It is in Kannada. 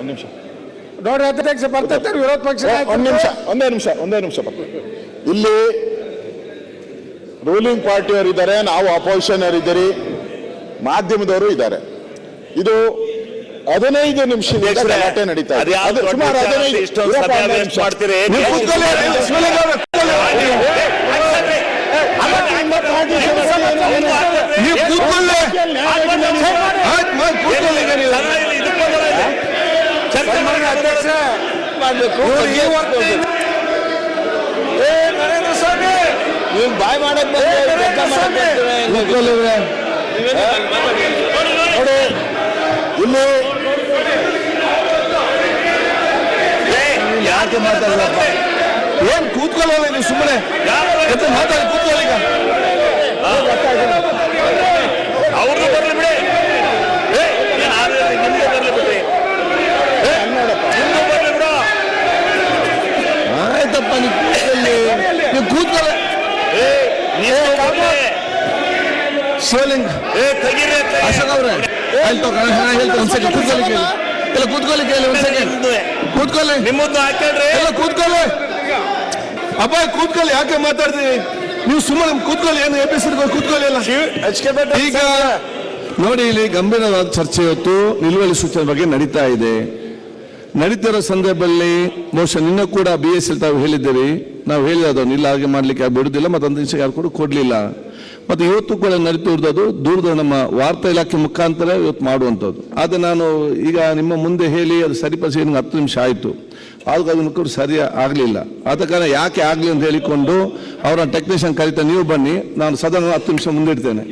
ಒಂದು ನಿಮಿಷ. ನೋಡ್ರಿ ಅಧ್ಯಕ್ಷ ಬರ್ತೈತೆ ವಿರೋಧ ಪಕ್ಷ ಒಂದು ನಿಮಿಷ ಒಂದೇ ನಿಮಿಷ ಒಂದೇ ನಿಮಿಷ. ಇಲ್ಲಿ ರೂಲಿಂಗ್ ಪಾರ್ಟಿಯವರು ಇದ್ದಾರೆ ನಾವು ಅಪೋಸಿಷನ್ ಇದ್ದೀರಿ ಮಾಧ್ಯಮದವರು ಇದ್ದಾರೆ. ಇದು ಹದಿನೈದು ನಿಮಿಷ ಗಲಾಟೆ ನಡೀತಾ ಇದೆ. ಸುಮಾರು ಹದಿನೈದು ಇಷ್ಟೊಂದು ಇರಪ್ಪ, ಸಮಯ ಹದಿನೈದು waste ನಿಮಿಷ. ಮಾಡ್ತೀರಿ? ನೀವು ನೀವು ಕೂತ್ಕೊಳ್ಳಿ, ಕೂತ್ಕೊಳ್ಳಿ. ಶಿವಲಿಂಗ ಅವರೇ, ಕೂತ್ಕೊಳ್ಳಿ. ಅಲ್ಲ, ನಿಮ್ಮ ಪಾರ್ಟಿ ಸದಸ್ಯರು ಏನು- ಏನು- ನೀವು ಕೂತ್ಕೊಳ್ಳಿ ಆಯ್ತು ಮಾಡಿ ಕೂತ್ಕೊಳ್ಳಿ ಈಗ ನೀವು ಚರ್ಚೆ ಏ ನರೇಂದ್ರ ಸ್ವಾಮಿ! ನೀವು ಬಾಯ್ ಮಾಡಕ್ ಕೆಲಸ. ನೋಡಿ ಇಲ್ಲಿ ಯಾಕೆ ಮಾತಾಡಲ್ಲಪ್ಪ ಏನ್ ಕೂತ್ಕೊಳ್ಳಲ್ಲ ನೀವು ಸುಮ್ಮನೆ ಮಾತಾಡಿ ಕೂತ್ಕೊಳ್ಳಿ ಕೂತ್ಕೊಳ್ಳಿ. ಶಿವಲಿಂಗ್. ಅಶೋಕ್ ಅವ್ರೆ ಒಂದ್ ಸೆಕೆಂಡ್ ಕೂತ್ಕೊಳ್ಳಿ ಕೇಳಿ. ಎಲ್ಲ ಕೂತ್ಕೊಳ್ಳಿ ಕೇಳಿ ಒಂದ್ ಸೆಕೆಂಡ್ ನಿಮ್ದು ಕೂತ್ಕೊಳ್ಳಿ. ನಿಮ್ಮದ್ದು ಹಾಕ್ಯಾಡ್ರಿ ಎಲ್ಲ ಕೂತ್ಕೊಳ್ಳಿ. ಅಪ್ಪ ಕೂತ್ಕೊಳ್ಳಿ ಯಾಕೆ ಮಾತಾಡ್ತೀವಿ ನೀವು ಸುಮ್ಮನೆ ಕೂತ್ಕೊಳ್ಳಿ ಏನು ಎಪಿಸೋಡ್ ಕೂತ್ಕೊಳ್ಳಿ ಈಗ ನೋಡಿ ಇಲ್ಲಿ ಗಂಭೀರವಾದ ಚರ್ಚೆ ಇವತ್ತು ನಿಲುವಳಿ ಸೂಚನೆ ಬಗ್ಗೆ ನಡೀತಾ ಇದೆ. ನಡೀತಿರೋ ಸಂದರ್ಭದಲ್ಲಿ ಬಹುಶಃ ನಿನ್ನ ಕೂಡ ಬಿ ಎಸ್ ಎಲ್ ತಾವು ಹೇಳಿದ್ದೀರಿ. ನಾವು ಹೇಳಿದದು ಇಲ್ಲ, ಹಾಗೆ ಮಾಡ್ಲಿಕ್ಕೆ ಬಿಡುದಿಲ್ಲ ಮತ್ತು ಒಂದು ದಿವಸ ಯಾರು ಕೂಡ ಕೊಡಲಿಲ್ಲ. ಮತ್ತು ಇವತ್ತು ಕೂಡ ನಡೀತಿರೋದು ದೂರದ ನಮ್ಮ ವಾರ್ತಾ ಇಲಾಖೆ ಮುಖಾಂತರ ಇವತ್ತು ಮಾಡುವಂಥದ್ದು. ಆದರೆ ನಾನು ಈಗ ನಿಮ್ಮ ಮುಂದೆ ಹೇಳಿ ಅದು ಸರಿಪಡಿಸಿ ನಿಮ್ಗೆ ಹತ್ತು ನಿಮಿಷ ಆಯಿತು. ಆಗ ಅದನ್ನು ಕೂಡ ಸರಿ ಆಗಲಿಲ್ಲ. ಆದ ಕಾರಣ ಯಾಕೆ ಆಗಲಿ ಅಂತ ಹೇಳಿಕೊಂಡು ಅವರ ಟೆಕ್ನಿಷಿಯನ್ ಕರೀತಾ ನೀವು ಬನ್ನಿ. ನಾನು ಸದನ ಹತ್ತು ನಿಮಿಷ ಮುಂದಿಡ್ತೇನೆ.